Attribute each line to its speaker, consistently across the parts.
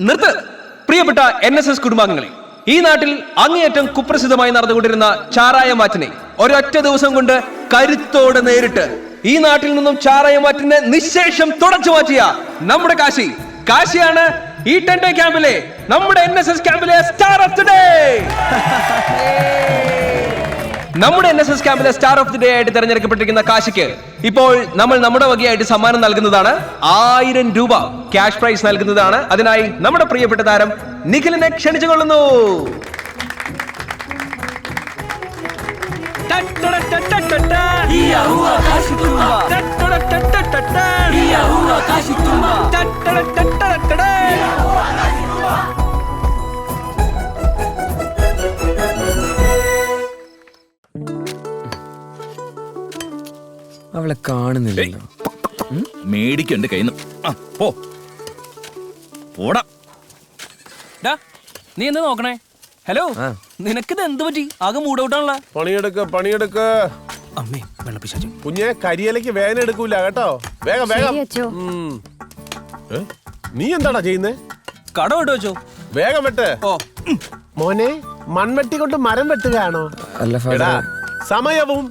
Speaker 1: നിർത്ത് പ്രിയപ്പെട്ട N S S കുടുംബാംഗങ്ങളെ ഈ നാട്ടിൽ അങ്ങേയറ്റം കുപ്രസിദ്ധമായി നടന്നുകൊണ്ടിരുന്ന ചാരായ മാറ്റിനെ ഒരൊറ്റ ദിവസം കൊണ്ട് കരുത്തോടെ നേരിട്ട് ഈ നാട്ടിൽ നിന്നും ചാരായ മാറ്റിനെ നിശേഷം തുടച്ചു മാറ്റിയ നമ്മുടെ കാശി. കാശിയാണ് ഈ ടെൻ ഡേ ക്യാമ്പിലെ നമ്മുടെ എൻ എസ് എസ് ക്യാമ്പിലെ സ്റ്റാർ ഓഫ് ദി ഡേ. നമ്മുടെ എൻ എസ് എസ് ക്യാമ്പിലെ സ്റ്റാർ ഓഫ് ദി ഡേ ആയിട്ട് തിരഞ്ഞെടുക്കപ്പെട്ടിരിക്കുന്ന കാശിക്ക് ഇപ്പോൾ നമ്മൾ നമ്മുടെ വകയായിട്ട് സമ്മാനം നൽകുന്നതാണ് ആയിരം രൂപ ക്യാഷ് പ്രൈസ് നൽകുന്നതാണ്. അതിനായി നമ്മുടെ പ്രിയപ്പെട്ട താരം നിഖിലിനെ ക്ഷണിച്ചുകൊള്ളുന്നു.
Speaker 2: Iya
Speaker 3: അവളെ കാണുന്നില്ലല്ലോ.
Speaker 4: മേടിക്കും എന്റെ കയ്യിൽ നിന്ന് പോടാ.
Speaker 1: നീ എന്ത് നോക്കണേ? ഹലോ
Speaker 3: ആ.
Speaker 1: നിനക്കിത് എന്ത് പറ്റി? ആകെ മൂടൗട്ടാണല്ലോ
Speaker 5: പണിയെടുക്ക പണിയെടുക്ക.
Speaker 1: അമ്മേ വെള്ളപ്പിശാചു
Speaker 5: കുഞ്ഞെ കരിയിലേക്ക് വേന എടുക്കൂല കേട്ടോ? വേഗം വേഗം. ഉം. ഏ? നീ എന്താടാ ചെയ്യുന്നേ?
Speaker 1: കട വിട്ടു വെച്ചോ
Speaker 5: വേഗം വെട്ട്.
Speaker 1: ഓ.
Speaker 5: മോനെ മൺവെട്ടി കൊണ്ട് മരം വെട്ടുകയാണോ?
Speaker 3: അല്ല
Speaker 5: എടാ സമയവും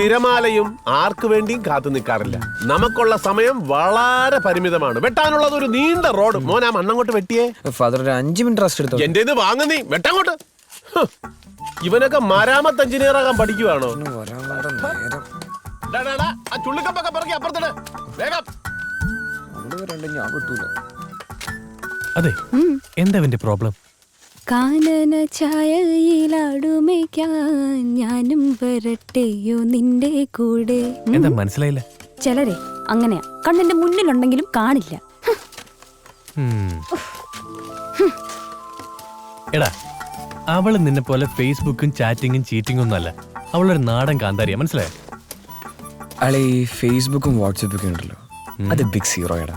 Speaker 5: തിരമാലയും ആർക്കു വേണ്ടിയും കാത്തു നിൽക്കാറില്ല. നമുക്കുള്ള സമയം വളരെ പരിമിതമാണ്. വെട്ടാനുള്ളത് ഒരു നീണ്ട റോഡ്. മോൻ ആ മണ്ണങ്ങോട്ട് വെട്ടിയേ.
Speaker 3: ഫാദർ ഒരു അഞ്ച് മിനിറ്റ് റെസ്റ്റ് എടുത്തു
Speaker 5: എന്റെ വാങ്ങ നീ. വെട്ടങ്ങോട്ട്. ഹ്. ഇവനൊക്കെ മരാമത്ത് എഞ്ചിനീയർ ആകാൻ പഠിക്കുവാണോ?
Speaker 3: വരാൻ വേണ്ട നേരം.
Speaker 5: ഡാ, ഡാ, ഡാ, ആ ചുള്ളിക്കപ്പൊക്കെ പിറക്കി അപ്പുറത്തിട്. വേഗം.
Speaker 3: അവിടെ വരണ്ട ഞാൻ വിട്ടൂല.
Speaker 6: അതെ. എന്താ അവന്റെ പ്രോബ്ലം
Speaker 7: കാനന ഛായയിലാടുമേക്കാൻ ഞാനും വരട്ടെയോ നിന്റെ കൂടെ.
Speaker 6: എന്താ മനസ്സിലായില്ല?
Speaker 7: ചിലരെ അങ്ങനെയാ കണ്ണിന്റെ മുന്നിലുണ്ടെങ്കിലും കാണില്ല.
Speaker 6: എടാ അവൾ നിന്നെ പോലെ ഫേസ്ബുക്കും ചാറ്റിങ്ങും ചീറ്റിങ്ങും ഒന്നും അല്ല. അവളൊരു നാടൻ കാന്താരിയാ മനസ്സിലായോ?
Speaker 3: അളെ ഈ ഫേസ്ബുക്കും വാട്സപ്പൊക്കെ ഉണ്ടല്ലോ. അത് ബിഗ് സീറോയടാ.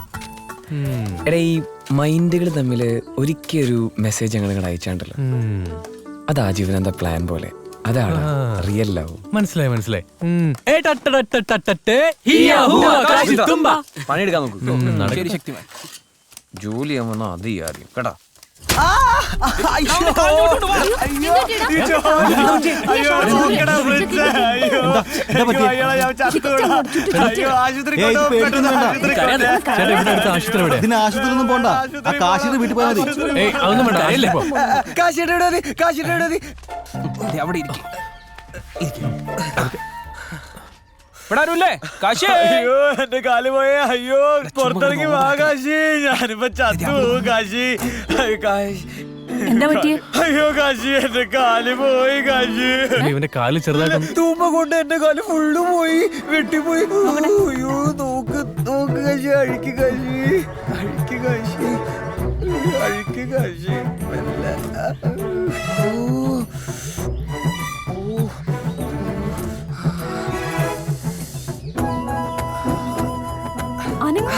Speaker 3: എടാ ഈ മൈൻഡുകൾ തമ്മിൽ ഒരിക്കൽ ഒരു മെസ്സേജ് ഞങ്ങൾ അയച്ചാണ്ടല്ലോ.
Speaker 6: ആ
Speaker 3: അത് ആജീവനാന്ത പ്ലാൻ പോലെ. അതാണ് റിയൽ ലവ്
Speaker 6: മനസ്സിലായി മനസ്സിലായി.
Speaker 3: പണിയെടുക്കാൻ നോക്കൂ. ജോലി ചെയ്യാൻ വന്നാൽ അത് ചെയ്യാറിയും കേട്ടാ?
Speaker 8: ഇതിന് ആശുപത്രി ഒന്നും പോണ്ട ആ വീട്ടിൽ പോയാൽ മതി
Speaker 6: അതൊന്നും വേണ്ട അല്ലേ ഇപ്പൊ
Speaker 1: ദേ, അവിടെ ഇരിക്ക്. ഇവിടെ ആരുമില്ലേ കാശി?
Speaker 8: അയ്യോ എന്റെ കാൽ പോയേ. അയ്യോ പുറത്തിറങ്ങി വാ കാശി. ഞാനിപ്പോ ചത്തു കാശി. അയ്യോ, കാശി.
Speaker 7: എന്താ പറ്റിയേ?
Speaker 8: അയ്യോ കാശി എന്റെ കാൽ പോയി കാശി.
Speaker 6: ഇവന്റെ കാൽ ചെറുതായിട്ട്
Speaker 8: തൂമ്പ കൊണ്ട് എന്റെ കാൽ ഫുള്ള് പോയി വെട്ടിപ്പോയി. അയ്യോ നോക്ക് നോക്ക് കാശി. അഴിക്ക് കാശി. അഴിക്ക് കാശി. അഴിക്ക് കാശി. ഓ ഓ.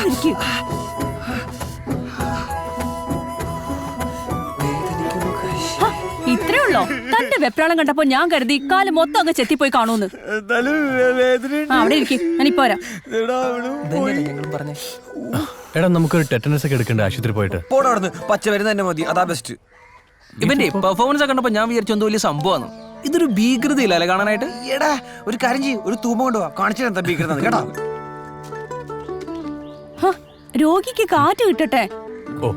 Speaker 7: അനങ്ങിരിക്കൂ ഇത്രേ ഉള്ളോ? തന്റെ വെപ്രാളം കണ്ടപ്പോ ഞാൻ കരുതി കാൽ മൊത്തം അങ്ങ് ചെത്തിപ്പോയി കാണൂന്ന്. അവിടെ ഇരിക്കും. ഞാനിപ്പോ വരാം.
Speaker 8: എടാ,
Speaker 6: നമുക്കൊരു ടെറ്റനസ് ഒക്കെ എടുക്കണ്ട? ആശുപത്രി പോയിട്ട്.
Speaker 3: പോടാ പച്ച വരുന്ന തന്നെ മതി. അതാ ബെസ്റ്റ്
Speaker 1: ഇവന്റെ പെർഫോമൻസ് ഒക്കെ കണ്ടപ്പോ ഞാൻ വിചാരിച്ചു എന്തോ വലിയ സംഭവമാണ് ഇതൊരു ഭീകൃതയില്ല അല്ലെ കാണാനായിട്ട്?
Speaker 3: എടാ ഒരു കാര്യം ചെയ്യും. ഒരു തൂമ്പ കൊണ്ടുപോവാ കാണിച്ചു ഭീകൃത കേട്ടാ.
Speaker 7: രോഗിക്ക് കാറ്റ് കിട്ടട്ടെ.
Speaker 6: ഓ.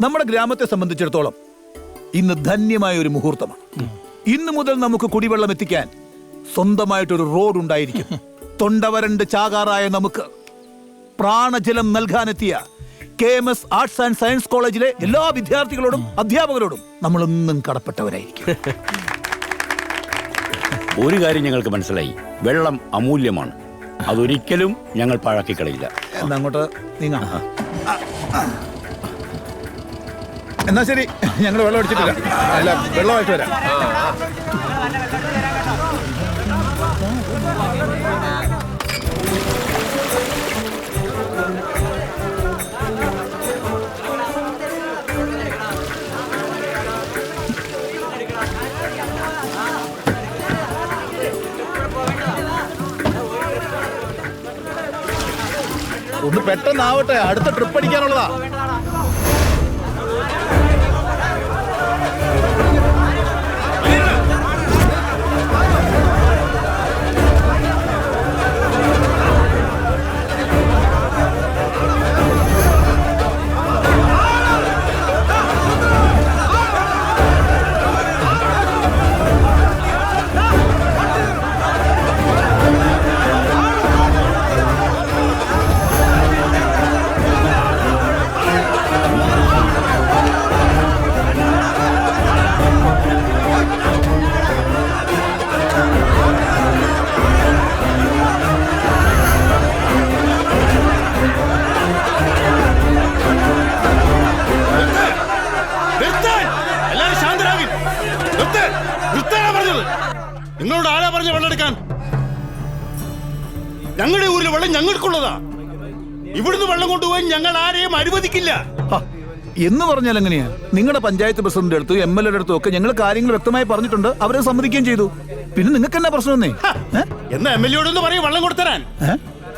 Speaker 9: നമ്മുടെ ഗ്രാമത്തെ സംബന്ധിച്ചിടത്തോളം ഇന്ന് ധന്യമായ ഒരു മുഹൂർത്തമാണ്. ഇന്നു മുതൽ നമുക്ക് കുടിവെള്ളം എത്തിക്കാൻ സ്വന്തമായിട്ടൊരു റോഡ് ഉണ്ടായിരിക്കും. തൊണ്ടവരണ്ട് ചാകാറായ നമുക്ക് പ്രാണജലം നൽകാനെത്തിയ K M S arts and science കോളേജിലെ എല്ലാ വിദ്യാർത്ഥികളോടും അധ്യാപകരോടും നമ്മളൊന്നും കടപ്പെട്ടവരായിരിക്കും.
Speaker 10: ഒരു കാര്യം ഞങ്ങൾക്ക് മനസ്സിലായി. വെള്ളം അമൂല്യമാണ്. അതൊരിക്കലും ഞങ്ങൾ പാഴാക്കിക്കളയില്ല.
Speaker 9: എന്നാ അങ്ങോട്ട് നീങ്ങാം. എന്നാ ശരി ഞങ്ങൾ വെള്ളം അടിച്ചിട്ടില്ല അല്ല വെള്ളമായിട്ട് വരാം. ഒന്ന് പെട്ടെന്നാവട്ടെ. അടുത്ത ട്രിപ്പ് അടിക്കാനുള്ളതാ.
Speaker 11: ഞങ്ങളുടെ ഊരിലെ വെള്ളം ഞങ്ങൾക്കുള്ളതാ. ഇവിടുന്ന് വെള്ളം കൊണ്ടുപോകാൻ ഞങ്ങൾ ആരെയും അനുവദിക്കില്ല.
Speaker 9: എന്ന് പറഞ്ഞാൽ എങ്ങനെയാ? നിങ്ങളുടെ പഞ്ചായത്ത് പ്രസിഡന്റ് അടുത്തും എം എൽ എയുടെ അടുത്തും ഒക്കെ ഞങ്ങൾ കാര്യങ്ങൾ വ്യക്തമായി പറഞ്ഞിട്ടുണ്ട്. അവരെ സമ്മതിക്കുകയും ചെയ്തു. പിന്നെ നിങ്ങൾക്ക് എന്നാ പ്രശ്നമെന്നേ?
Speaker 11: എന്നാ എം എൽ എയോടൊന്ന് പറയും വെള്ളം കൊടുത്തരാൻ?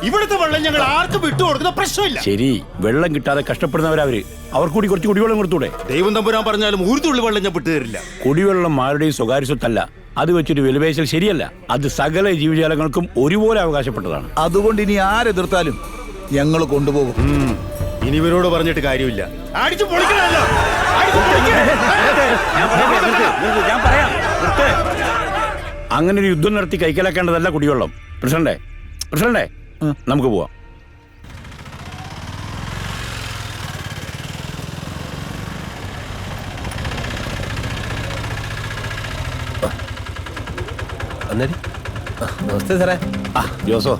Speaker 11: ഇവിടുത്തെ വെള്ളം ഞങ്ങൾ ആർക്കും വിട്ടു കൊടുക്കുന്ന പ്രശ്നമില്ല.
Speaker 10: ശരി വെള്ളം കിട്ടാതെ കഷ്ടപ്പെടുന്നവരവര് അവർ കൂടി കുറച്ച് കുടിവെള്ളം കൊടുത്തൂടെ?
Speaker 11: ദൈവം തമ്പുരാൻ പറഞ്ഞാലും ഒരു തുള്ളി വെള്ളം ഞാൻ വിട്ടുതരില്ല.
Speaker 10: കുടിവെള്ളം ആരുടെയും സ്വകാര്യ സ്വത്തല്ല. അത് വെച്ചൊരു വിലപേശൽ ശരിയല്ല. അത് സകല ജീവജാലങ്ങൾക്കും ഒരുപോലെ അവകാശപ്പെട്ടതാണ്.
Speaker 9: അതുകൊണ്ട് ഇനി ആരെതിർത്താലും ഞങ്ങൾ കൊണ്ടുപോകും.
Speaker 11: ഇനി ഇവരോട് പറഞ്ഞിട്ട് കാര്യമില്ല. അടിച്ചു പൊളിക്കണല്ലോ അടിച്ചു പൊളിക്കണേ.
Speaker 10: ഞാൻ പറയാം അങ്ങനെ ഒരു യുദ്ധം നടത്തി കൈക്കലാക്കേണ്ടതല്ല കുടിവെള്ളം. പ്രസിഡന്റേ പ്രസിഡന്റേ നമുക്ക് പോവാം.
Speaker 12: അന്നേരി നമസ്തേ സാറേ.
Speaker 10: ആ ജോസോ.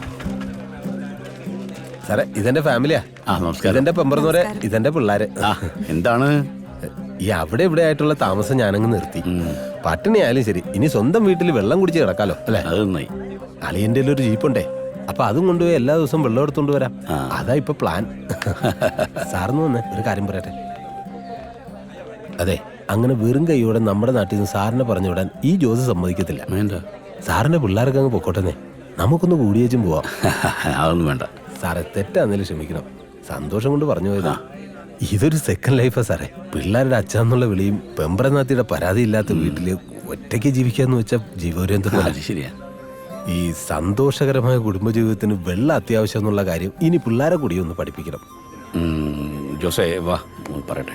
Speaker 12: സാറേ ഇതെന്റെ ഫാമിലിയാ.
Speaker 10: ആ നമസ്കാരം.
Speaker 12: ഇതെന്റെ പെമ്പറന്നൂരെ ഇതെന്റെ പിള്ളാര്.
Speaker 10: ആ എന്താണ്?
Speaker 12: ഈ അവിടെ ഇവിടെ ആയിട്ടുള്ള താമസം ഞാനങ്ങ് നിർത്തി. പട്ടിണി ആയാലും ശരി ഇനി സ്വന്തം വീട്ടിൽ വെള്ളം കുടിച്ച് കിടക്കാലോ അല്ലെ?
Speaker 10: അത് നന്നായി.
Speaker 12: അളിയന്റെ ഒരു ജീപ്പുണ്ടേ അപ്പൊ അതും കൊണ്ടുപോയി എല്ലാ ദിവസവും വെള്ളം എടുത്തോണ്ട് വരാം. അതാ ഇപ്പൊ പ്ലാൻ സാറിന് വന്നേ ഒരു കാര്യം പറയട്ടെ. അതെ അങ്ങനെ വെറും കൈയോടെ നമ്മുടെ നാട്ടിൽ നിന്ന് സാറിനെ പറഞ്ഞു വിടാൻ ഈ ജോസ് സമ്മതിക്കത്തില്ല.
Speaker 10: എന്താ
Speaker 12: സാറിന്റെ പിള്ളേർക്ക് അങ്ങ് പൊക്കോട്ടെ നമുക്കൊന്ന് കൂടിയേച്ചും പോവാം.
Speaker 10: അതൊന്നും വേണ്ട.
Speaker 12: സാറെ തെറ്റാന്നേലും ക്ഷമിക്കണം. സന്തോഷം കൊണ്ട് പറഞ്ഞു പോയതാ. ഇതൊരു സെക്കൻഡ് ലൈഫാ സാറേ. പിള്ളേരുടെ അച്ഛന്നുള്ള വിളിയും പെമ്പറനാത്തിയുടെ പരാതി ഇല്ലാത്ത വീട്ടിൽ ഒറ്റയ്ക്ക് ജീവിക്കാന്ന് വെച്ചാൽ
Speaker 10: ജീവപര്യന്തം ശരിയാ.
Speaker 12: ഈ സന്തോഷകരമായ കുടുംബജീവിതത്തിന് വെള്ളം അത്യാവശ്യം എന്നുള്ള കാര്യം ഇനി പിള്ളേരെ കൂടി ഒന്ന് പഠിപ്പിക്കണം.
Speaker 10: ജോസേ വാ പറയട്ടെ.